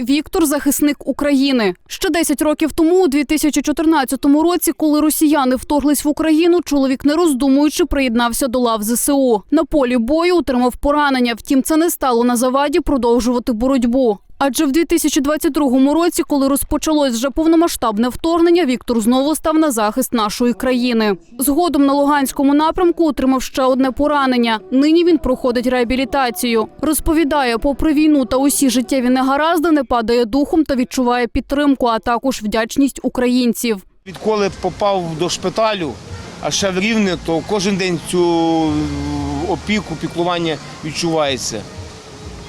Віктор захисник України. Ще 10 років тому, у 2014 році, коли росіяни вторглись в Україну, чоловік не роздумуючи приєднався до лав ЗСУ. На полі бою отримав поранення. Втім, це не стало на заваді продовжувати боротьбу. Адже в 2022 році, коли розпочалось вже повномасштабне вторгнення, Віктор знову став на захист нашої країни. Згодом на Луганському напрямку отримав ще одне поранення. Нині він проходить реабілітацію. Розповідає, попри війну та усі життєві негаразди, не падає духом та відчуває підтримку, а також вдячність українців. Відколи попав до шпиталю, а ще в Рівне, то кожен день цю опіку, піклування відчувається.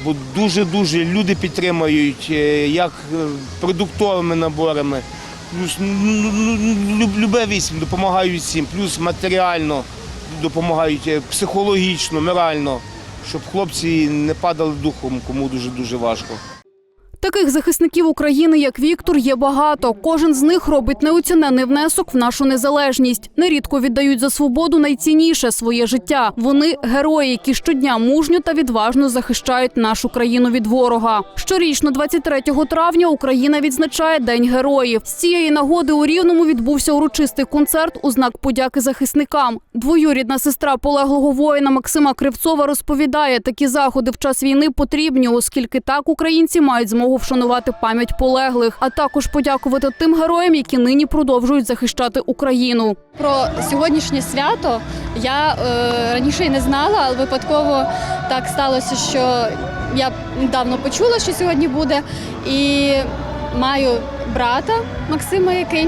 Бо дуже-дуже люди підтримують, е, як е, продуктовими наборами, плюс ну, ну, ну, люб- любе вісім допомагають всім, плюс матеріально допомагають, е, психологічно, морально, щоб хлопці не падали духом, кому дуже-дуже важко. Таких захисників України, як Віктор, є багато. Кожен з них робить неоцінений внесок в нашу незалежність. Нерідко віддають за свободу найцінніше своє життя. Вони герої, які щодня мужньо та відважно захищають нашу країну від ворога. Щорічно, 23 травня, Україна відзначає День героїв. З цієї нагоди у Рівному відбувся урочистий концерт у знак подяки захисникам. Двоюрідна сестра полеглого воїна Максима Кривцова розповідає, такі заходи в час війни потрібні, оскільки так українці мають змогу вшанувати пам'ять полеглих, а також подякувати тим героям, які нині продовжують захищати Україну. Про сьогоднішнє свято я е, раніше й не знала, але випадково так сталося, що я недавно почула, що сьогодні буде, і маю брата Максима, який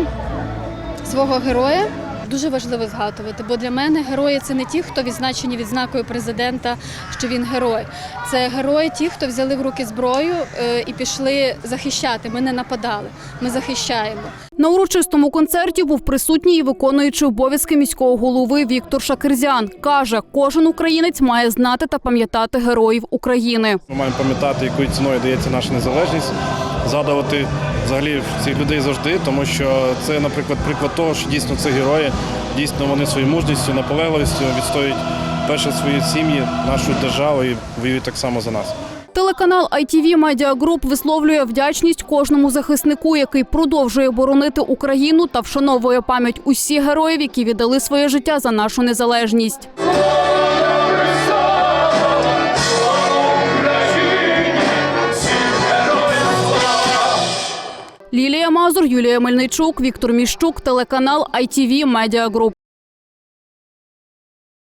свого героя. Дуже важливо згадувати, бо для мене герої це не ті, хто відзначені відзнакою президента, що він герой. Це герої, ті, хто взяли в руки зброю е, і пішли захищати. Ми не нападали, ми захищаємо. На урочистому концерті був присутній і виконуючий обов'язки міського голови Віктор Шакирзян. Каже, кожен українець має знати та пам'ятати героїв України. Ми маємо пам'ятати, якою ціною дається наша незалежність, згадувати взагалі цих людей завжди, тому що це, наприклад, приклад того, що дійсно це герої, дійсно вони своєю мужністю, наполегливістю відстоюють перше свої сім'ї, нашу державу і воюють так само за нас. Телеканал ITV Media Group висловлює вдячність кожному захиснику, який продовжує боронити Україну та вшановує пам'ять усіх героїв, які віддали своє життя за нашу незалежність. Лілія Мазур, Юлія Мельничук, Віктор Міщук, телеканал ITV Media Group.